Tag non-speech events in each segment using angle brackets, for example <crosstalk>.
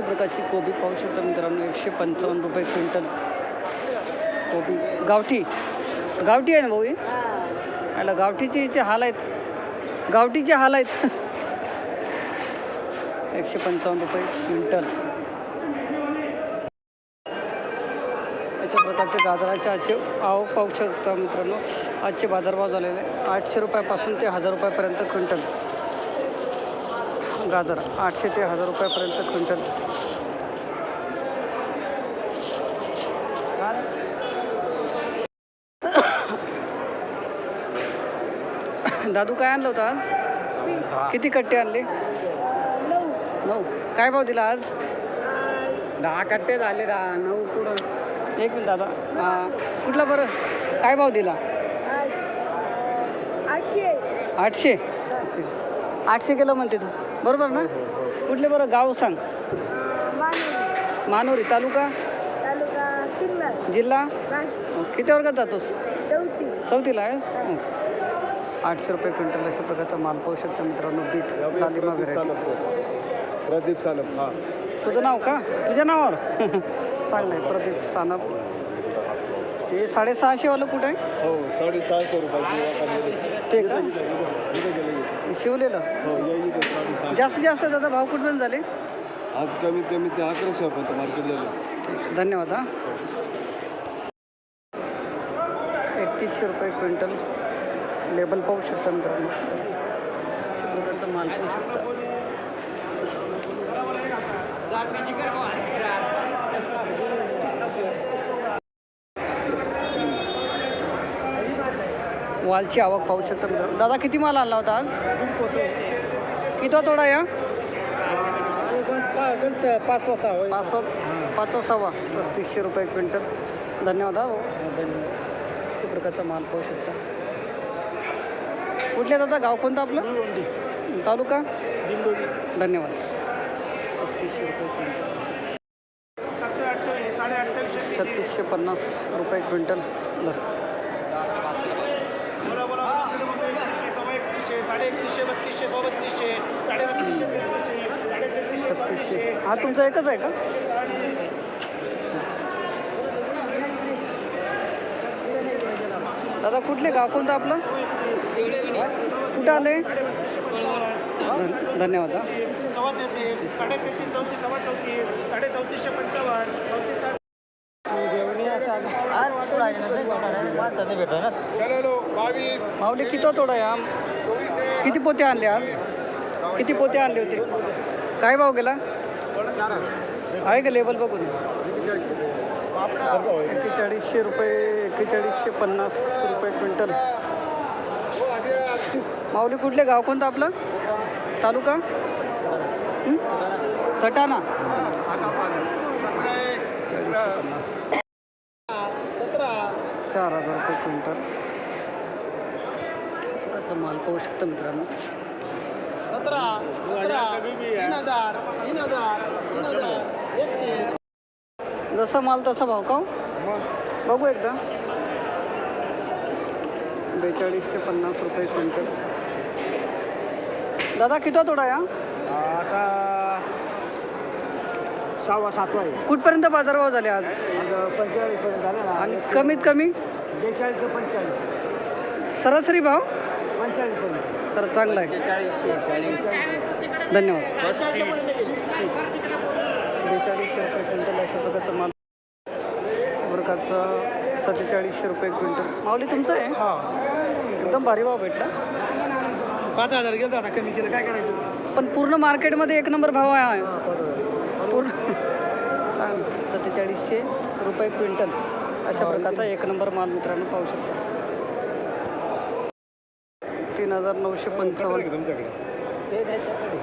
अशा प्रकारची कोबी पाहू शकता मित्रांनो. एकशे पंचावन्न रुपये क्विंटल कोबी. गावठी. गावठी आहे ना भाऊ ही? याला गावठीचे याचे हाल आहेत. गावठीचे हाल आहेत. एकशे पंचावन्न रुपये क्विंटल. अशा प्रकारचे गाजराचे आजचे आवक पाहू शकता मित्रांनो. आजचे बाजारभाव झालेले आठशे रुपयापासून ते हजार रुपयापर्यंत क्विंटल. गाजर आठशे ते हजार रुपयापर्यंत क्विंटल. दादू काय आणलं होतं आज? किती कट्टे आणले? नऊ. काय भाव दिला आज? दहा कट्टे झाले दहा. नऊ पुढं. एक मिनिट दादा. हां. कुठला बरं? काय भाव दिला? आठशे. ओके आठशे किलो म्हणते तू. बरोबर ना? कुठले बरं? गाव सांग. मानोरी. तालुका? जिल्हा? हो, किती वर्गात जातोस? चौथीला आहेस? हो. आठशे रुपये क्विंटल अशा प्रकारचा माल पाहू शकता मित्रांनो बीट लालिमा व्हेरायटी प्रदीप सानप हा. तुझं नाव का? तुझ्या नावावर? <laughs> चांगलं आहे प्रदीप सानप. हे साडेसहाशेवालं कुठं आहे? हो साडेसहाशे ते का? हे शिवलेलं. हो जास्तीत जास्त दादा भाव कुठपर्यंत झाले? आज कमीत कमी ते अकराशे पर्यंत मार्केट झालं. ठीक आहे धन्यवाद हां. एकतीसशे रुपये क्विंटल. लेबल पाहू शकता मित्रांनो. प्रकारचा माल पाहू शकता. मालची आवक पाहू शकता मित्रांनो. दादा किती माल आणला होता आज? किती तोडा या? पाच वाजता पाचवा पाचवा सहावा. पस्तीसशे रुपये क्विंटल. धन्यवाद हा. भाऊ अशा प्रकारचा माल पाहू शकता. कुठले दादा गाव कोणतं आपलं? तालुका? धन्यवाद. पस्तीसशे रुपये क्विंटल. छत्तीसशे पन्नास रुपये क्विंटल दर साडे एकतीसशे बत्तीसशे सोबत्तीसशे साडे छत्तीसशे हा तुमचा एकच आहे का? दादा कुठले गाव कोणतं आपलं? कुठं आले धन्यवाद सव्वा साडे माऊली किती तोडा या किती पोते आणले आज? किती पोते आणले होते? काय भाव गेला? आहे का लेबल बघून? एक्केचाळीसशे रुपये एक्केचाळीसशे पन्नास रुपये क्विंटल. माऊली कुठले गाव कोणतं आपलं? तालुका? सटाणा. चार हजार रुपये क्विंटल. माल पाहू शकता मित्रांनो. सतरा सतरा तीन हजार तीन हजार तीन हजार एकतीस. जसा माल तसा भाव का हो? बघू एकदा. बेचाळीसशे पन्नास रुपये क्विंटल. दादा किती तोडा या आता सहावा सातवा आहे. कुठपर्यंत बाजारभाव झाले आज? पंचेचाळीस पर्यंत झालं ना. आणि कमीत कमी? बेचाळीस ते पंचेचाळीस. सरासरी भाव? पंचेचाळीस तर चांगला आहे. धन्यवाद. बेचाळीसशे रुपये क्विंटल अशा प्रकारचा माल. अशा प्रकारचा सत्तेचाळीसशे रुपये क्विंटल. माऊली तुमचं आहे? हा. एकदम भारी भाव भेटला. पाच हजार गेलं आता कमी केलं. काय करायचं? पण पूर्ण मार्केटमध्ये एक नंबर भाव आहे. पूर्ण. सांग सत्तेचाळीसशे रुपये क्विंटल. अशा प्रकारचा एक नंबर माल मित्रांनो पाहू शकता. तीन हजार नऊशे पंचावन्न. तुमच्याकडे. ते त्याच्याकडे.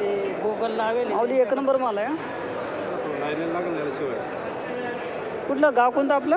ते गोगल लावेल माऊली एक नंबर माल आहे कुठलं गाव कोणतं आपलं?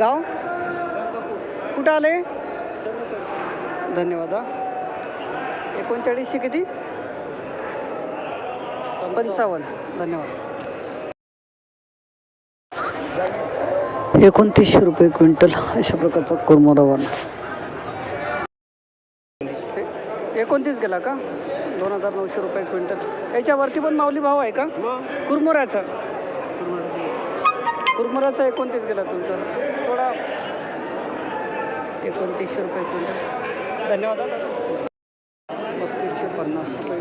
गाव? कुठं आले धन्यवाद हा. एकोणचाळीसशे किती? पंचावन्न. धन्यवाद. एकोणतीसशे रुपये क्विंटल अशा प्रकारचा कुरमुरावाला ते एकोणतीस गेला का? दोन हजार नऊशे रुपये क्विंटल. याच्यावरती पण माऊली भाव आहे का? कुरमुऱ्याचा. कुरमुऱ्याचा. एकोणतीस गेला तुमचा. थोडा एकोणतीसशे रुपये क्विंटल. धन्यवाद दादा. पस्तीसशे पन्नास रुपये.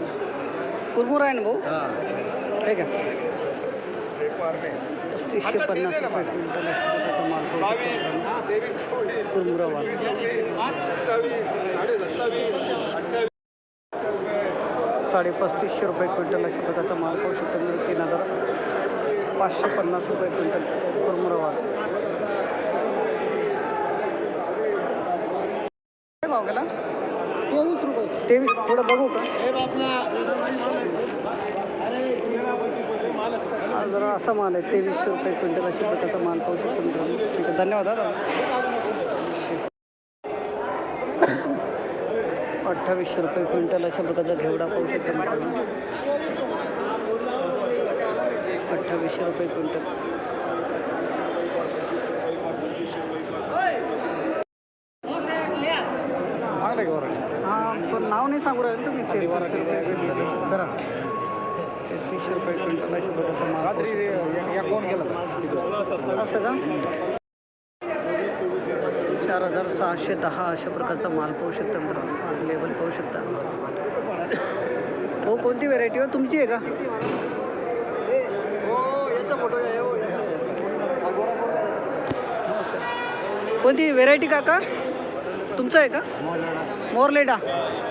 कुरमुरा आहे ना भाऊ? आहे का पस्तीसशे पन्नास रुपये क्विंटल अशा प्रकारचा माल. कुरमुरा वाल. साडे पस्तीसशे रुपये क्विंटल अशा प्रकारचा माल पाहू शकतो म्हणजे तीन हजार पाचशे पन्नास रुपये क्विंटल. कुरमुरा वाल. काय भाव गेला? तेवीस रुपये. तेवीस थोडं बघू का? हा जरा असा माल आहे तेवीसशे रुपये क्विंटल अशा प्रकारचा माल पाहू शकतो मित्रांनो. ठीक आहे धन्यवाद दादा अठ्ठावीसशे रुपये क्विंटल अशा प्रकारचा घेवडा पाहू शकतो मित्रांनो. अठ्ठावीसशे रुपये क्विंटल. हा पण नाव नाही सांगू राहिले तुम्ही तेहतीसशे रुपये क्विंटल. अशा- जरा तेहतीसशे रुपये क्विंटल अशा प्रकारचा माल शकतो. असं का? चार हजार सहाशे दहा अशा प्रकारचा माल पाहू शकता मित्रांनो. लेबल पाहू शकता. हो कोणती व्हेरायटी हो? तुमची आहे का? कोणती व्हेरायटी काका? तुमचं आहे का? मोरलेडा.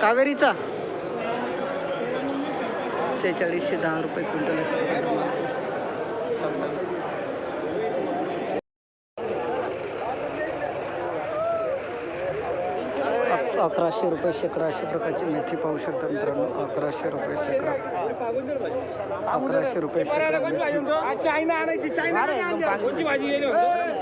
कावेरीचा. सेहेचाळीसशे दहा रुपये क्विंटल अकराशे रुपये शेकडा अशा प्रकारची मेथी पाहू शकता मित्रांनो. अकराशे रुपये शेकडा. अकराशे रुपये शेकडा मेथी.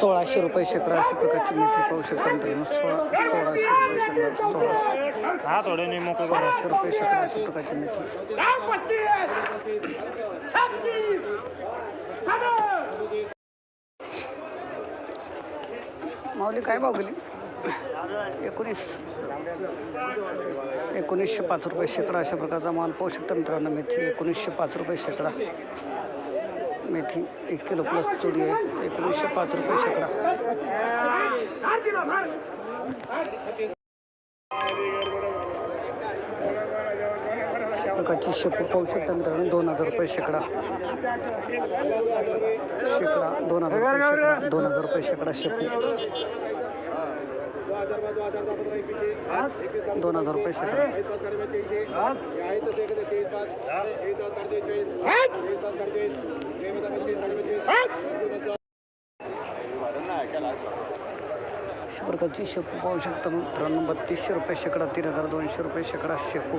सोळाशे रुपये शेकडा अशा प्रकारची मेथी पाहू शकता मित्रांनो. सोळा सोळाशे रुपये शेकडा सोळाशे हा थोडे सोळाशे रुपये शेकडा अशा प्रकारची मेथी माऊली काय भाव गेली? एकोणीस. एकोणीसशे पाच रुपये शेकडा अशा प्रकारचा माल पाहू शकता मित्रांनो. मेथी एकोणीसशे पाच रुपये शेकडा. मेथी एक किलो प्लस चुडी आहे. एकोणीसशे पाच रुपये शेकडा. शेपकाची प्रकारची शेपू पाहू शकता मित्रांनो दोन हजार रुपये शेकडा. शेकडा दोन हजार दोन हजार रुपये शेकडा शेपू. दोन हजार रुपये शेकडा. अशा प्रकारची शेपू पाहू शकता मित्रांनो बत्तीसशे रुपये शेकडा तीन हजार दोनशे रुपये शेकडा शेपू.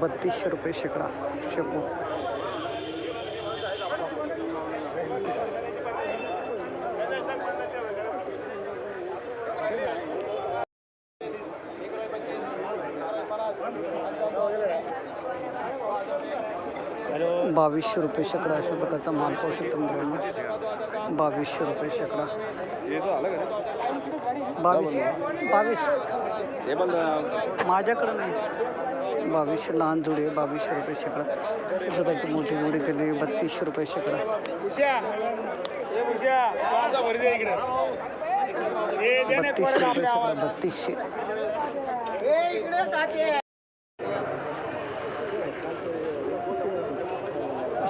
बत्तीसशे रुपये शेकडा शेपू. बावीसशे रुपये शेकडा अशा प्रकारचा माल पाहू शकतो मित्रांनो. बावीसशे रुपये शेकडा. बावीस बावीस. माझ्याकडं नाही. बावीसशे लहान जोडी आहे बावीसशे रुपये शेकडा. अशा प्रकारची मोठी जोडी केली बत्तीसशे रुपये शेकडा. बत्तीसशे रुपये शेकडा बत्तीसशे.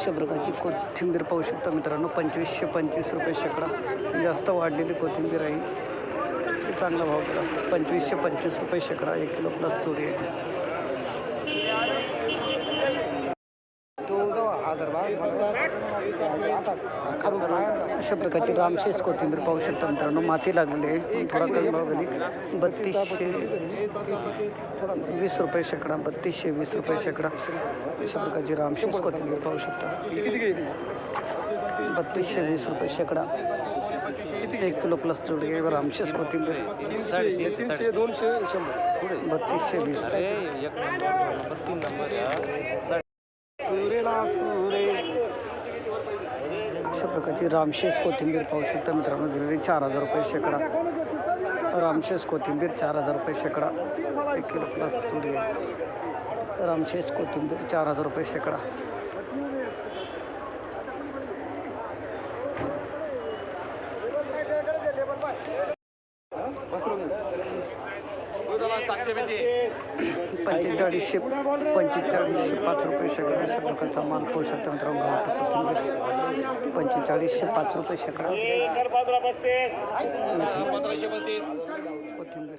ए कोथिंबीर पाहू शकता मित्रांनो. पंचवीसशे पंचवीस रुपये शेकडा. जास्त वाढलेली कोथिंबीर आहे. ते चांगला भाव केला. पंचवीसशे पंचवीस रुपये शेकडा. एक किलो प्लस चोरी आहे. अशा प्रकारची रामशेष कोथिंबीर पाहू शकता मित्रांनो. माती लागलेली आहे. थोडा कमी भाव गेली. बत्तीसशे वीस रुपये शेकडा बत्तीसशे वीस रुपये शेकडा. अशा प्रकारची रामशेष कोथिंबीर पाहू शकता. बत्तीसशे वीस रुपये शेकडा. एक किलो प्लस जोडी आहे. रामशेष कोथिंबीर. तीनशे दोनशे शंभर बत्तीसशे वीस अशा प्रकारची रामशेष कोथिंबीर पाहू शकता मित्रांनो. गिरणी चार हजार रुपये शेकडा. रामशेष कोथिंबीर चार हजार रुपये शेकडा. एक किलो प्लस तुरी आहे. रामशेष कोथिंबीर चार हजार रुपये शेकडा. पंचेचाळीसशे पंचेचाळीसशे पाच रुपये शेकडा अशा प्रकारचा माल पाहू शकता मित्रांनो गावठी कोथिंबीर पंचेचाळीसशे पाच रुपये शेकडा. कोथिंबीर.